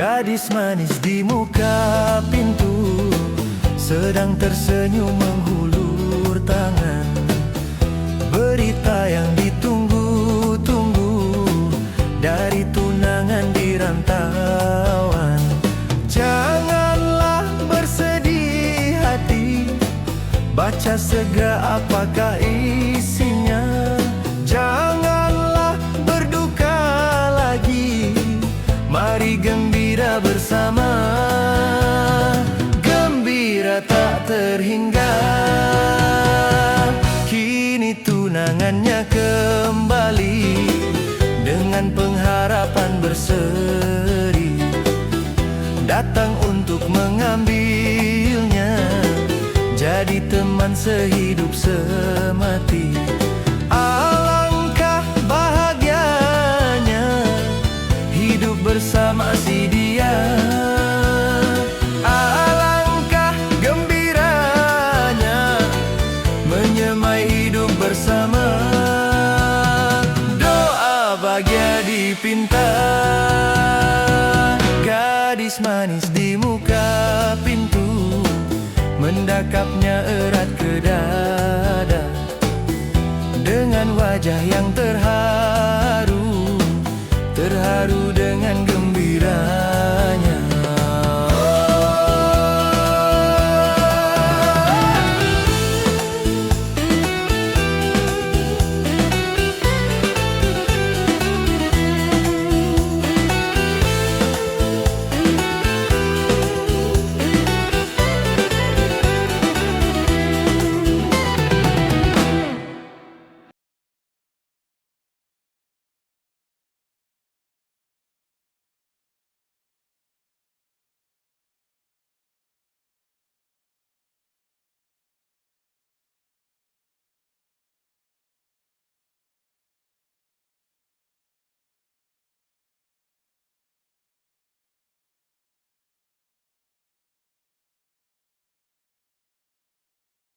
Gadis manis di muka pintu Sedang tersenyum menghulur tangan. Berita yang ditunggu-tunggu Dari tunangan di rantauan. Janganlah bersedih hati Baca segera apakah isinya terhingga. Kini tunangannya kembali Dengan pengharapan berseri. Datang untuk mengambilnya Jadi teman sehidup semati bersama. Doa bahagia dipinta Gadis manis di muka pintu Mendakapnya erat ke dada. Dengan wajah yang terharu Terharu dengan gembira